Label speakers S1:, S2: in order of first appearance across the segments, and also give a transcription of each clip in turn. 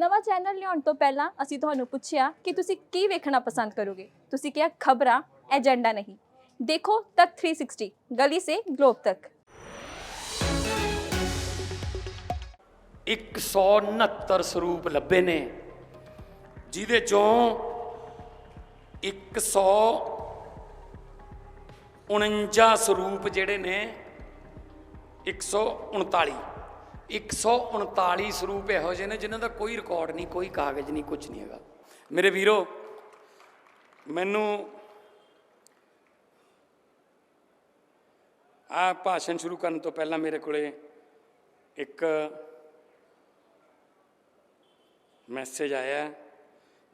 S1: ਨਵਾਂ ਚੈਨਲ ਲਿਆਉਣ ਤੋਂ ਪਹਿਲਾਂ ਅਸੀਂ ਤੁਹਾਨੂੰ ਪੁੱਛਿਆ ਕਿ ਤੁਸੀਂ ਕੀ ਵੇਖਣਾ ਪਸੰਦ ਕਰੋਗੇ। ਤੁਸੀਂ ਕਿਹਾ ਖਬਰਾਂ, ਏਜੰਡਾ ਨਹੀਂ। ਦੇਖੋ ਤੱਕ 360 ਗਲੀ ਸੇ ਗਲੋਬ ਤੱਕ।
S2: 169 ਸਰੂਪ ਲੱਭੇ ਨੇ, ਜਿਹਦੇ ਚੋਂ 149 ਸਰੂਪ ਜਿਹੜੇ ਨੇ 139 139 ਸਰੂਪ ਇਹੋ ਜਿਹੇ ਨੇ ਜਿਨ੍ਹਾਂ ਦਾ ਕੋਈ ਰਿਕਾਰਡ ਨਹੀਂ, ਕੋਈ ਕਾਗਜ਼ ਨਹੀਂ ਕੁਝ ਨਹੀਂ ਹੈਗਾ। ਮੇਰੇ ਵੀਰੋ, ਮੈਨੂੰ ਆ ਭਾਸ਼ਣ ਸ਼ੁਰੂ ਕਰਨ ਤੋਂ ਪਹਿਲਾਂ ਮੇਰੇ ਕੋਲੇ ਇੱਕ ਮੈਸੇਜ ਆਇਆ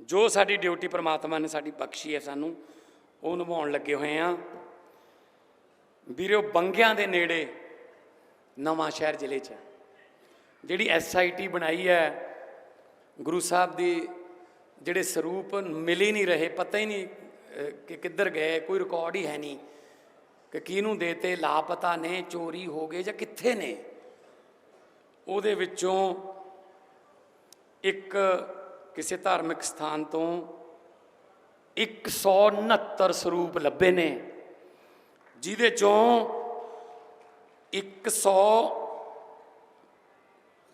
S2: ਜੋ ਸਾਡੀ ਡਿਊਟੀ ਪ੍ਰਮਾਤਮਾ ਨੇ ਸਾਡੀ ਬਖਸ਼ੀ ਹੈ ਸਾਨੂੰ, ਉਹ ਨਿਭਾਉਣ ਲੱਗੇ ਹੋਏ ਆ ਵੀਰੋ, ਬੰਗਿਆਂ ਦੇ ਨੇੜੇ ਨਵਾਂ ਸ਼ਹਿਰ ਜ਼ਿਲ੍ਹੇ 'ਚ ਜਿਹੜੀ ਐਸਆਈਟੀ ਬਣਾਈ ਹੈ, ਗੁਰੂ ਸਾਹਿਬ ਦੀ ਜਿਹੜੇ ਸਰੂਪ ਮਿਲ ਹੀ ਨਹੀਂ ਰਹੇ, ਪਤਾ ਹੀ ਨਹੀਂ ਕਿ ਕਿੱਧਰ ਗਏ, ਕੋਈ ਰਿਕਾਰਡ ਹੀ ਹੈ ਨਹੀਂ, ਕਿ ਕਿਹਨੂੰ ਦੇਤੇ, ਲਾਪਤਾ ਨੇ, ਚੋਰੀ ਹੋ ਗਏ ਜਾਂ ਕਿੱਥੇ ਨੇ। ਉਹਦੇ ਵਿੱਚੋਂ ਇੱਕ ਕਿਸੇ ਧਾਰਮਿਕ ਸਥਾਨ ਤੋਂ 169 ਸਰੂਪ ਲੱਭੇ ਨੇ, ਜਿਹਦੇ ਚੋਂ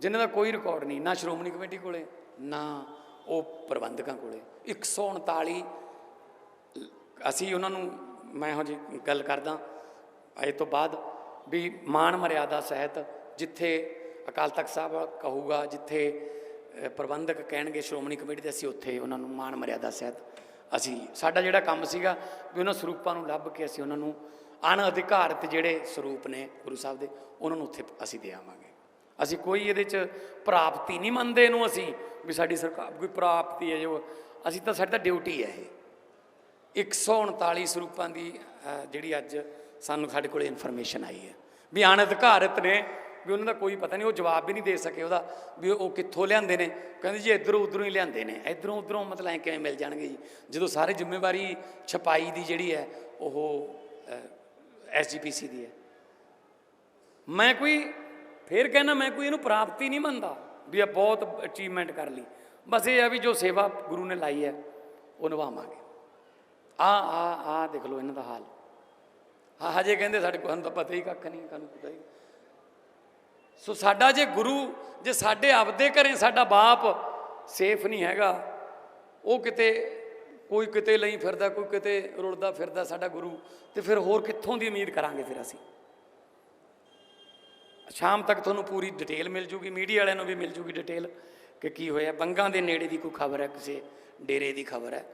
S2: ਜਿਨ੍ਹਾਂ ਦਾ ਕੋਈ ਰਿਕਾਰਡ ਨਹੀਂ, ਨਾ ਸ਼੍ਰੋਮਣੀ ਕਮੇਟੀ ਕੋਲੇ, ਨਾ ਉਹ ਪ੍ਰਬੰਧਕਾਂ ਕੋਲੇ। 139 ਅਸੀਂ ਉਹਨਾਂ ਨੂੰ, ਮੈਂ ਇਹੋ ਜੀ ਗੱਲ ਕਰਦਾ, ਇਹ ਤੋਂ ਬਾਅਦ ਵੀ ਮਾਣ ਮਰਿਆਦਾ ਸਹਿਤ ਜਿੱਥੇ ਅਕਾਲ ਤਖਤ ਸਾਹਿਬ ਕਹੂਗਾ, ਜਿੱਥੇ ਪ੍ਰਬੰਧਕ ਕਹਿਣਗੇ ਸ਼੍ਰੋਮਣੀ ਕਮੇਟੀ ਦੇ, ਅਸੀਂ ਉੱਥੇ ਉਹਨਾਂ ਨੂੰ ਮਾਣ ਮਰਿਆਦਾ ਸਹਿਤ ਅਸੀਂ, ਸਾਡਾ ਜਿਹੜਾ ਕੰਮ ਸੀਗਾ ਵੀ ਉਹਨਾਂ ਸਰੂਪਾਂ ਨੂੰ ਲੱਭ ਕੇ ਅਸੀਂ ਉਹਨਾਂ ਨੂੰ ਅਣਅਧਿਕਾਰਤ ਜਿਹੜੇ ਸਰੂਪ ਨੇ ਗੁਰੂ ਸਾਹਿਬ ਦੇ, ਉਹਨਾਂ ਨੂੰ ਉੱਥੇ ਅਸੀਂ ਦੇ ਆਵਾਂਗੇ। ਅਸੀਂ ਕੋਈ ਇਹਦੇ 'ਚ ਪ੍ਰਾਪਤੀ ਨਹੀਂ ਮੰਨਦੇ ਇਹਨੂੰ ਅਸੀਂ, ਵੀ ਸਾਡੀ ਸਰਕਾਰ ਕੋਈ ਪ੍ਰਾਪਤੀ ਹੈ ਜੋ, ਅਸੀਂ ਤਾਂ ਸਾਡੀ ਤਾਂ ਡਿਊਟੀ ਹੈ ਇਹ। 139 ਸਰੂਪਾਂ ਦੀ ਜਿਹੜੀ ਅੱਜ ਸਾਨੂੰ ਸਾਡੇ ਕੋਲ ਇਨਫੋਰਮੇਸ਼ਨ ਆਈ ਹੈ। ਵੀ ਅਣਅਧਿਕਾਰਤ ਨੇ, ਵੀ ਉਹਨਾਂ ਦਾ ਕੋਈ ਪਤਾ ਨਹੀਂ, ਉਹ ਜਵਾਬ ਵੀ ਨਹੀਂ ਦੇ ਸਕੇ ਉਹਦਾ, ਵੀ ਉਹ ਕਿੱਥੋਂ ਲਿਆਂਦੇ ਨੇ। ਕਹਿੰਦੇ ਜੀ ਇਧਰੋਂ ਉਧਰੋਂ ਹੀ ਲਿਆਂਦੇ ਨੇ। ਇਧਰੋਂ ਉਧਰੋਂ ਮਤਲਬ ਐ ਕਿਵੇਂ ਮਿਲ ਜਾਣਗੇ ਜੀ? ਜਦੋਂ ਸਾਰੇ ਜ਼ਿੰਮੇਵਾਰੀ ਛਪਾਈ ਦੀ ਜਿਹੜੀ ਹੈ, ਉਹ ਐਸਜੀਪੀਸੀ ਦੀ ਹੈ। ਮੈਂ ਕੋਈ ਫਿਰ ਕਹਿੰਦਾ ਮੈਂ ਕੋਈ ਇਹਨੂੰ ਪ੍ਰਾਪਤੀ ਨਹੀਂ ਮੰਨਦਾ ਵੀ ਇਹ ਬਹੁਤ ਅਚੀਵਮੈਂਟ ਕਰ ਲਈ। ਬਸ ਇਹ ਆ ਵੀ ਜੋ ਸੇਵਾ ਗੁਰੂ ਨੇ ਲਾਈ ਹੈ, ਉਹ ਨਿਭਾਵਾਂਗੇ। ਆ ਆ ਆ ਦੇਖ ਲਓ ਇਹਨਾਂ ਦਾ ਹਾਲ। ਹਾਂ, ਹਜੇ ਕਹਿੰਦੇ ਸਾਡੇ ਕੋਲ ਸਾਨੂੰ ਤਾਂ ਪਤਾ ਹੀ ਕੱਖ ਨਹੀਂ, ਸਾਨੂੰ ਪਤਾ ਹੀ। ਸੋ ਸਾਡਾ ਜੇ ਗੁਰੂ, ਜੇ ਸਾਡੇ ਆਪਦੇ ਘਰੇ ਸਾਡਾ ਬਾਪ ਸੇਫ ਨਹੀਂ ਹੈਗਾ, ਉਹ ਕਿਤੇ, ਕੋਈ ਕਿਤੇ ਲਈ ਫਿਰਦਾ, ਕੋਈ ਕਿਤੇ ਰੁਲਦਾ ਫਿਰਦਾ ਸਾਡਾ ਗੁਰੂ, ਤੇ ਫਿਰ ਹੋਰ ਕਿੱਥੋਂ ਦੀ ਉਮੀਦ ਕਰਾਂਗੇ ਫਿਰ ਅਸੀਂ? ਸ਼ਾਮ ਤੱਕ ਤੁਹਾਨੂੰ ਪੂਰੀ ਡਿਟੇਲ ਮਿਲ ਜੂਗੀ ਮੀਡੀਆ ਵਾਲਿਆਂ ਨੂੰ ਵੀ ਮਿਲ ਜੂਗੀ ਡਿਟੇਲ ਕਿ ਕੀ ਹੋਇਆ। ਬੰਗਾਂ ਦੇ ਨੇੜੇ ਦੀ ਕੋਈ ਖਬਰ ਹੈ, ਕਿਸੇ ਡੇਰੇ ਦੀ ਖਬਰ ਹੈ।